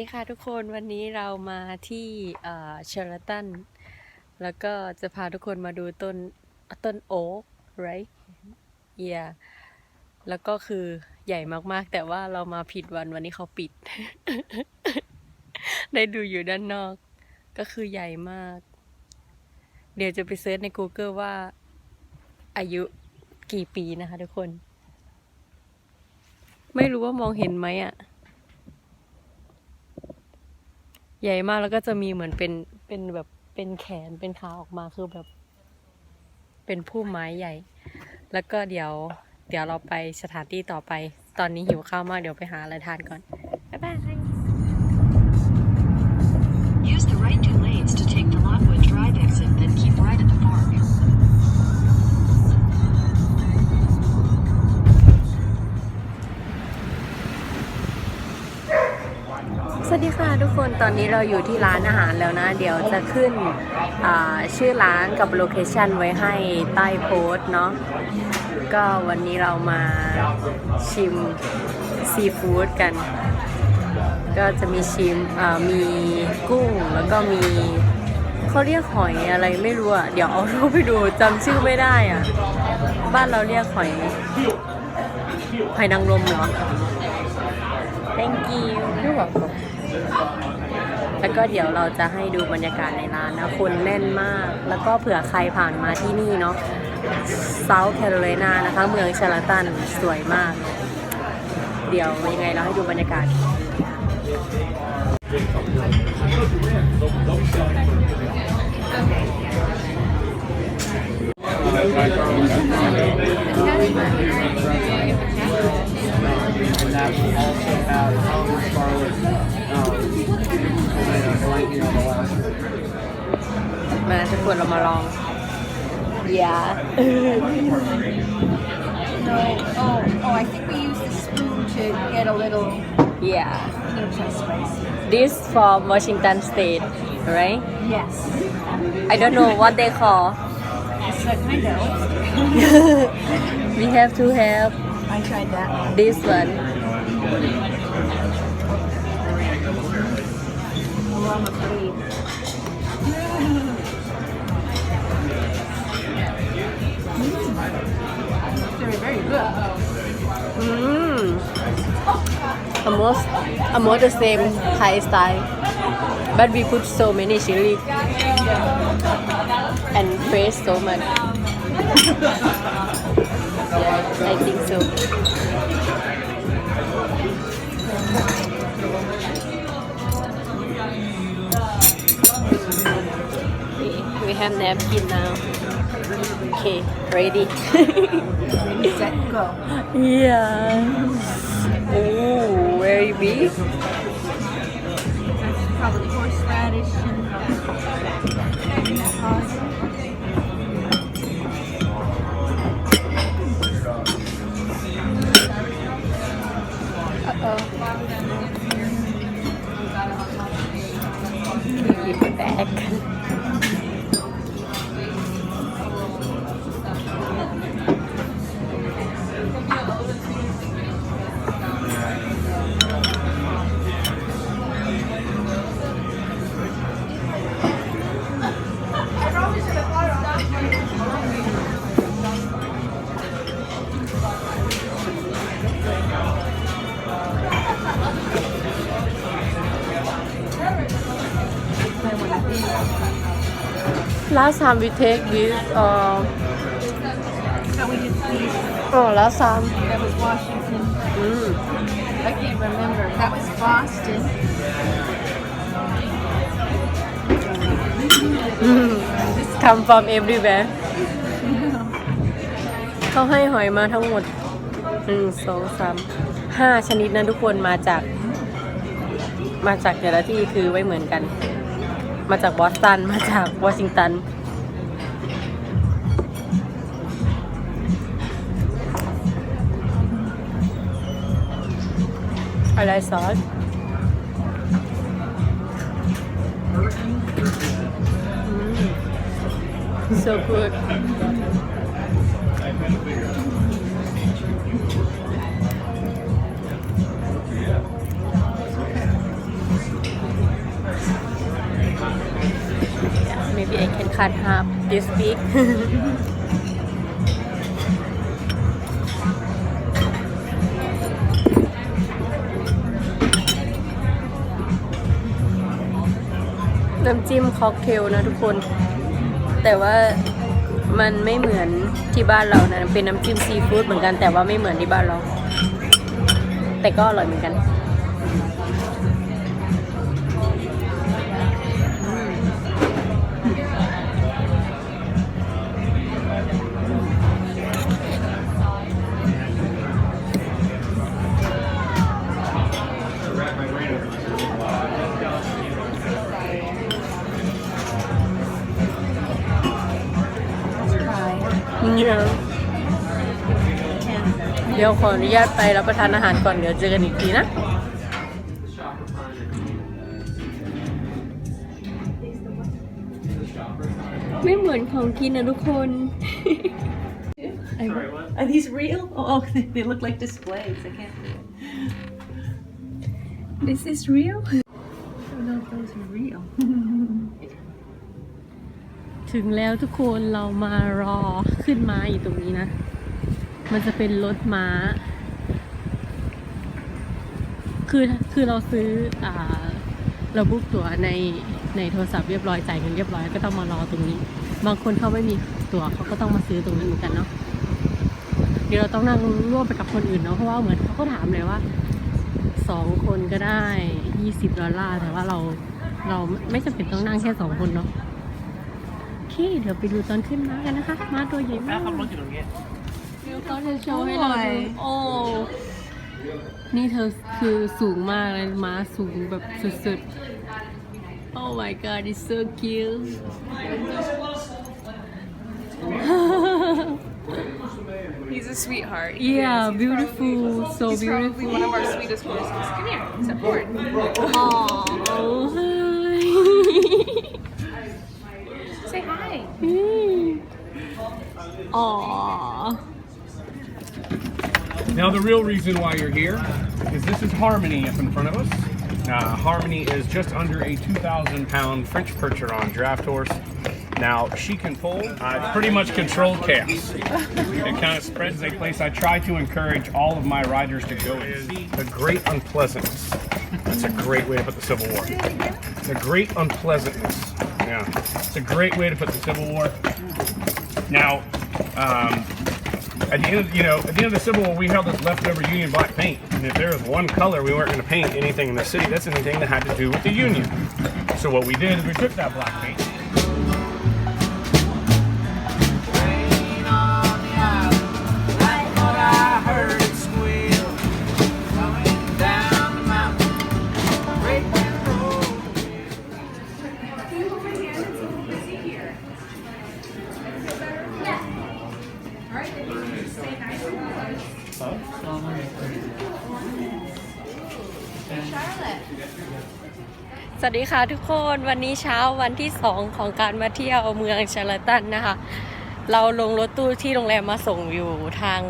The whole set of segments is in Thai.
วัสดีค่ะทุกคนวันนี้เรามาที่เชอร์ตันแล้วก็จะพาทุกคนมาดูต้นต้นโอ๊ก right yeah แล้วก็คือใหญ่มากๆ แต่ว่าเรามาผิดวันวันนี้เขาปิด ได้ดูอยู่ด้านนอก ก็คือใหญ่มาก เดี๋ยวจะไปเซิร์ชใน Google ว่า อายุกี่ปีนะคะทุกคน ไม่รู้ว่ามองเห็นไหมอะ ใหญ่มากแล้วก็จะมีเหมือนเป็นเป็นแบบเป็นแขนเป็นขาออกมาคือแบบ เป็นพุ่มไม้ใหญ่ แล้วก็เดี๋ยว เดี๋ยวเราไปสถานที่ต่อไป ตอนนี้หิวข้าวมากเดี๋ยวไปหาอะไรทานก่อน ทุกคนตอนนี้เราอยู่ที่ร้านอาหารแล้วนะ เดี๋ยวจะขึ้นชื่อร้านกับโลเคชันไว้ให้ใต้โพสเนาะก็วันนี้เรามาชิมซีฟู้ดกัน ก็จะมีชิมมีกุ้งแล้วก็มีเขาเรียกหอยอะไรไม่รู้อะ เดี๋ยวเอารูปไปดูจำชื่อไม่ได้อะ บ้านเราเรียกหอยหอยนางรมเหรอ thank you you're welcome แล้วก็เดี๋ยวเราจะให้ดูบรรยากาศในร้านนะ คนแน่นมาก แล้วก็เผื่อใครผ่านมาที่นี่เนาะ South Carolina นะคะ เมืองชาร์ตันสวยมาก เดี๋ยวยังไงเราให้ดูบรรยากาศ And that will also have Holland Scarlet. Um, blanking on the last one. มาทุกคนเรามาลองยา No. Oh, oh, I think we use the spoon to get a little, ยา little too spicy. this from Washington State right Yes. I don't know what they call We have to have I tried that. this one free. Very, very good. Mm. Almost, almost the same Thai style, but we put so many chili and paste so much. yeah, I think so. Okay, we have napkin now. Okay, ready. Ready, set, go. Yeah. Oh, very big. Last time we take this, uh, So we did these. oh, last time. That was Washington. Mm. I can't remember. That was Boston. Come from everywhere เขาให้หอยมาทั้งหมดหนึ่งสองสามห้าชนิดนะทุกคนมาจาก มาจากแต่ละที่คือไม่เหมือนกัน มาจากบอสตัน มาจากวอชิงตัน อะไรซอส so good cut half this big น้ำจิ้มค็อกเทลนะทุกคน แต่ว่ามันไม่เหมือนที่บ้านเรานะ เป็นน้ำจิ้มซีฟู้ดเหมือนกันแต่ว่าไม่เหมือนที่บ้านเรา แต่ก็อร่อยเหมือนกัน ยวขออนุญาตไปรับประทานอาหารก่อนเดี๋ยวเจอกันอีกทีนะไม่เหมือนของกินนะทุกคน Are these real? Oh, oh, they look like displays. I can't do it. This is real I don't know if those are real. ถึงแล้วทุกคนเรามารอขึ้นม้าอยู่ตรงนี้นะ มันจะเป็นรถม้า คือคือเราซื้ออ่าเราบุ๊กตั๋วในในโทรศัพท์เรียบร้อยจ่ายเงินเรียบร้อยก็ต้องมารอตรงนี้ บางคนเขาไม่มีตั๋วเขาก็ต้องมาซื้อตรงนี้เหมือนกันเนาะเดี๋ยวเราต้องนั่งร่วมไปกับคนอื่นเนาะเพราะว่าเหมือนเขาก็ถามเลยว่าสองคนก็ได้ยี่สิบดอลลาร์แต่ว่าเราเราไม่จำเป็นต้องนั่งแค่สองคนเนาะโอเคเดี๋ยวไปดูตอนขึ้นม้ากันนะคะม้าตัวใหญ่มาก เขาจะโชว์ให้เราดูโอ้นี่เธอคือสูงมากเลยม้าสูงแบบสุดๆ Oh my god it's so cute He's a sweetheart. yeah beautiful so He's probably one of beautiful our sweetest horses. Come here, step forward. Oh Now, the real reason why you're here is this is Harmony up in front of us. Uh, Harmony is just under a 2,000 pound French Percheron draft horse. Now, she can pull uh, pretty much controlled chaos. It kind of spreads a place I try to encourage all of my riders to go in. The great unpleasantness. That's a great way to put the Civil War. The great unpleasantness. Yeah. It's a great way to put the Civil War. Now, um, at the end, you know, at the end of the Civil War, we held this leftover Union black paint, and if there was one color we weren't going to paint anything in the city, that's anything that had to do with the Union. So what we did is we took that black paint. สวัสดีค่ะทุกคนวันนี้เช้าวันที่สองของการมาเที่ยวเมืองชาร์ลตันนะคะ เราลงรถตู้ที่โรงแรมมาส่งอยู่ทาง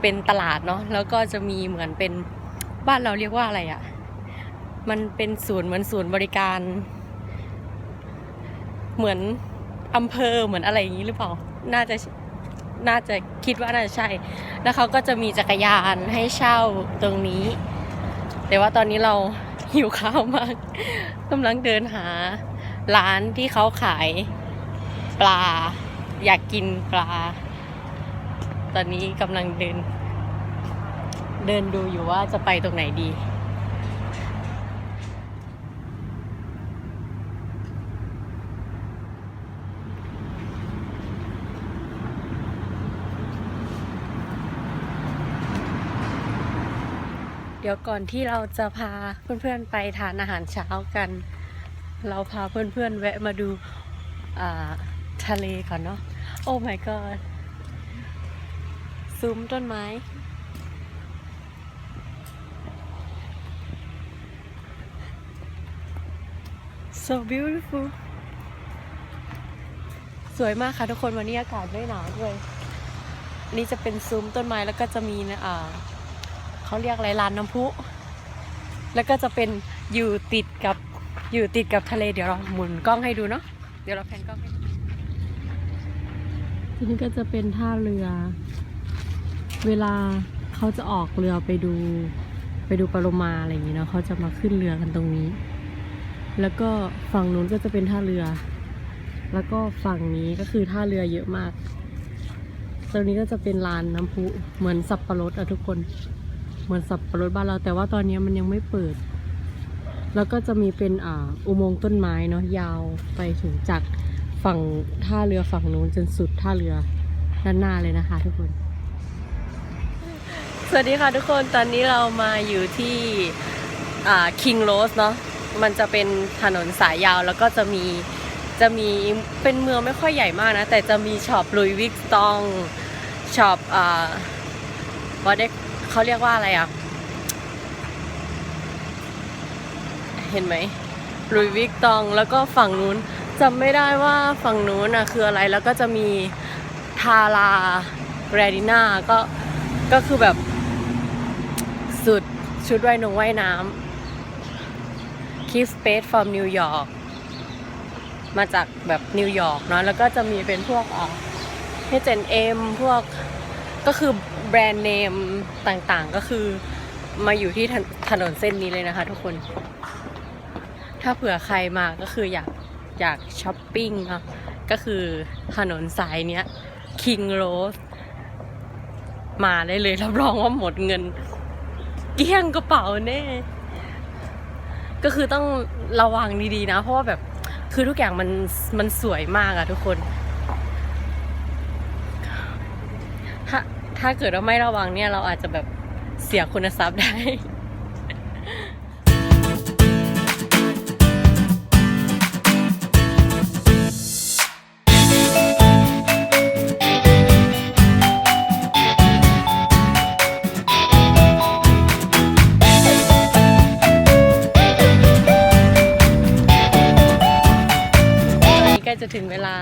เป็นตลาดเนาะแล้วก็จะมีเหมือนเป็นบ้านเราเรียกว่าอะไรอะ่ะ มันเป็นศูนย์เหมือนศูนย์บริการ เหมือนอำเภอเหมือนอะไรอย่างนี้หรือเปล่า น่าจะน่าจะคิดว่าน่าจะใช่ แล้วเขาก็จะมีจักรยานให้เช่าตรงนี้ แต่ว่าตอนนี้เราหิวข้าวมากกำลังเดินหา ร้านที่เขาขายปลา อยากกินปลา ตอนนี้กำลังเดิน เดินดูอยู่ว่าจะไปตรงไหนดี เดี๋ยวก่อนที่เราจะพาเพื่อนๆไปทานอาหารเช้ากัน เราพาเพื่อนๆแวะมาดูาทะเลก่อนเนาะ โอ้ my god ซุ้มต้นไม้ so beautiful สวยมากค่ะทุกคนวันนี้อากาศไม่หนาวด้วย นี่จะเป็นซุ้มต้นไม้แล้วก็จะมีนะอ่า เขาเรียกอะไรลานน้ำพุ แล้วก็จะเป็นอยู่ติดกับอยู่ติดกับทะเลเดี๋ยวเราหมุนกล้องให้ดูเนาะเดี๋ยวเราแพนกล้องให้ทีนี้ก็จะเป็นท่าเรือ เวลาเขาจะออกเรือไปดูไปดูปลาโลมาอะไรอย่างนี้เนาะเขาจะมาขึ้นเรือกันตรงนี้ แล้วก็ฝั่งนู้นก็จะเป็นท่าเรือ แล้วก็ฝั่งนี้ก็คือท่าเรือเยอะมากตรงนี้ก็จะเป็นลานน้ำพุเหมือนสับปะรดอะทุกคน เหมือนสับปะรดบ้านเรา แต่ว่าตอนนี้มันยังไม่เปิด แล้วก็จะมีเป็นอ่าอุโมงค์ต้นไม้เนาะยาวไปถึงจากฝั่งท่าเรือฝั่งนู้นจนสุดท่าเรือด้านหน้าเลยนะคะ ทุกคน สวัสดีค่ะทุกคนตอนนี้เรามาอยู่ที่อ่าคิงโรสเนาะมันจะเป็นถนนสายยาวแล้วก็จะมีจะมีเป็นเมืองไม่ค่อยใหญ่มากนะ แต่จะมีช็อปลุยวิกตองช็อปอ่าว่าเด็ก เขาเรียกว่าอะไรอะ เห็นไหมลุยวิกตองแล้วก็ฝั่งนู้นจำไม่ได้ว่าฝั่งนู้นน่ะคืออะไรแล้วก็จะมีทาราแรดิน่าก็ก็คือแบบสุดชุดว่ายนงว่ายน้ำ Keep Space from New York มาจากแบบนิวยอร์กเนาะแล้วก็จะมีเป็นพวกเอ่า H&M พวกก็คือ แบรนด์เนมต่างๆก็คือมาอยู่ที่ถนนเส้นนี้เลยนะคะทุกคน ถ้าเผื่อใครมาก็คืออยากอยากช้อปปิ้งเนาะก็คือถนนสายเนี้ย King Road มาได้เลยรับรองว่าหมดเงิน เกลี้ยงกระเป๋าแน่ก็คือต้องระวังดีๆนะ เพราะว่าแบบคือทุกอย่างมันมันสวยมากอะทุกคน ถ้าเกิดว่าไม่ระวังเนี่ยเราอาจจะแบบเสียคุณทรัพย์ได้ตอนนี้ใกล้จะถึงเวลา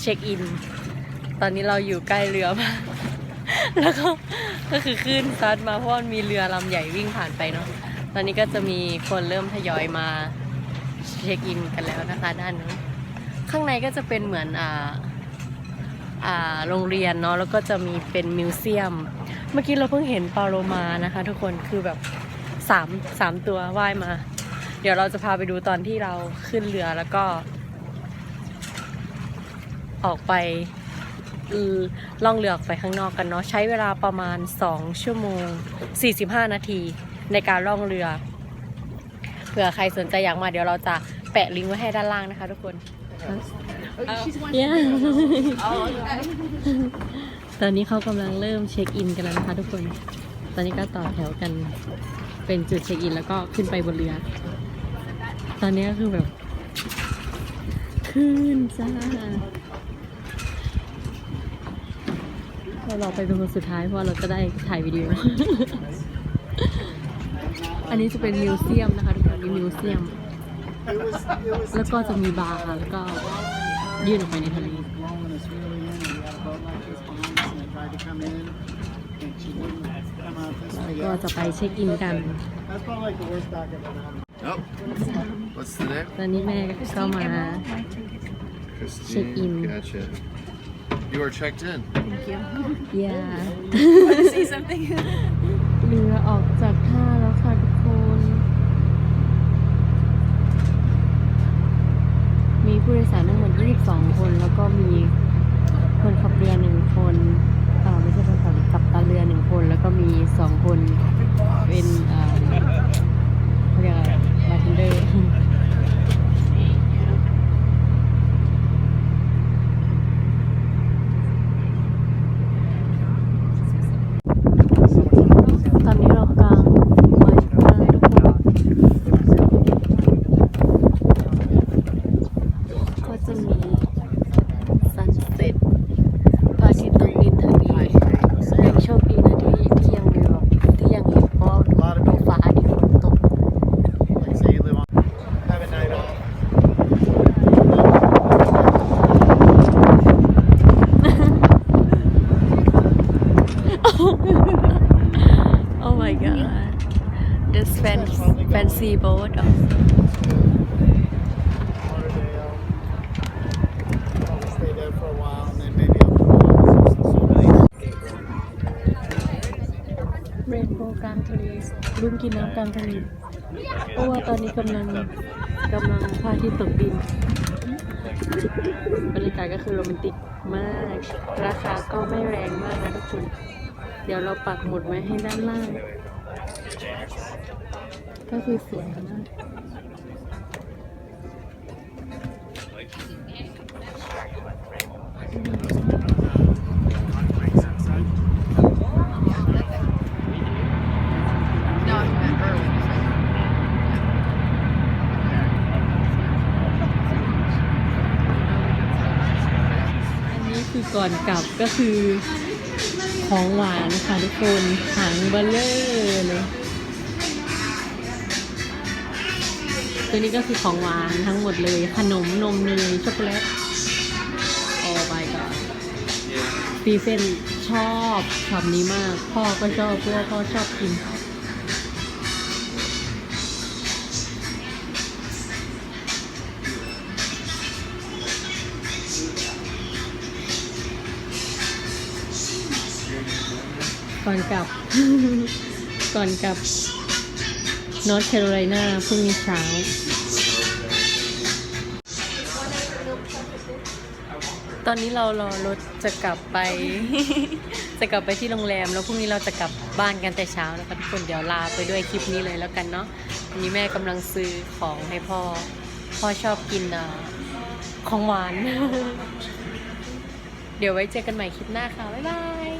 เช็คอิน ตอนนี้เราอยู่ใกล้เรือมาก แล้วก็ก็คือขึ้นซัดมาเพราะว่ามีเรือลำใหญ่วิ่งผ่านไปเนาะตอนนี้ก็จะมีคนเริ่มทยอยมาเช็คอินกันแล้วนะคะด้านนู้นข้างในก็จะเป็นเหมือนอ่าอ่าโรงเรียนเนาะแล้วก็จะมีเป็นมิวเซียม เมื่อกี้เราเพิ่งเห็นปลาโลมานะคะ ทุกคนคือแบบสามสามตัวว่ายมา เดี๋ยวเราจะพาไปดูตอนที่เราขึ้นเรือแล้วก็ ออกไป ออล่องเรือออกไปข้างนอกกันเนาะใช้เวลาประมาณ 2 ชั่วโมง 45 นาทีในการล่องเรือ เผื่อใครสนใจอยากมาเดี๋ยวเราจะแปะลิงก์ไว้ให้ด้านล่างนะคะทุกคน Yeah ตอนนี้เขากำลังเริ่มเช็คอินกันแล้วนะคะทุกคน ตอนนี้ก็ต่อแถวกันเป็นจุดเช็คอินแล้วก็ขึ้นไปบนเรือ ตอนนี้ก็คือแบบ ขึ้นจ้า เรารอไปเป็นคนสุดท้ายเพราะว่าเราจะได้ถ่ายวิดีโอ อันนี้จะเป็นมิวเซียมนะคะทุกคนมีมิวเซียม แล้วก็จะมีบาร์ค่ะแล้วก็ยื่นออกไปในทะเล blowing us really in. We had a boat like this behind us and they tried to come in and she wouldn't come out this way. ก็จะไปเช็คอินกัน That's probably like the worst dock I've ever had. Oh, what's the name? ตอนนี้แม่ก็มา Christine. in. Gotcha. You are checked in. อย่า Say something. เรือออกจากท่าแล้วค่ะทุกคน มีผู้โดยสารทั้งหมด 22 คน แล้วก็มีคนขับเรือหนึ่งคนเอ่อไม่ใช่คนขับกัปตันเรือหนึ่งคน แล้วก็มีสองคนเป็นเอ่อเขาเรียกอะไรบาร์เทนเดอร์ ตอนนี้เรากำลังมาอยู่ข้างล่างทุกคนก็จะมีซันเซ็ตพระอาทิตย์ตกดินทะเลยังโชคดีนะที่ที่ยังมีแบบที่ยังเห็นเพราะท้องฟ้าที่ฝนตก Like say you live on, have a night off. Oh my god this fancy fancy boat Lauderdale. Probably stay there for a while and then maybe I'll ลางทะเลรุ่ น้ำกลางทะเลเพราะว่าตอนนี้กำลังกำลังพาที่ตกดินบรรยากาศก็คือโรแมนติกมาก ราคาก็ไม่แรงมากนะทุกคนเดี๋ยวเราปักหมุดไว้ให้ด้านล่าง ก็คือสวยมาก คือก่อนกลับก็คือของหวานค่ะทุกคนถังเบลเลอร์เลยตัวนี้ก็คือของหวานทั้งหมดเลย ขนมนมเนยช็อกโกแลตโอ้ my god ซีเซนชอบช็อปนี้มาก พ่อก็ชอบเพราะว่าพ่อชอบกิน ก่อนกลับ ก่อนกลับนอร์ทแคโรไลนาพรุ่งนี้เช้า ตอนนี้เรารอรถจะกลับไป จะกลับไปที่โรงแรม แล้วพรุ่งนี้เราจะกลับบ้านกันแต่เช้านะคะทุกคนเดี๋ยวลาไปด้วยคลิปนี้เลยแล้วกันเนาะวันนี้แม่กำลังซื้อของให้พ่อ พ่อชอบกินอะของหวาน เดี๋ยวไว้เจอกันใหม่คลิปหน้าค่ะ บ๊ายบาย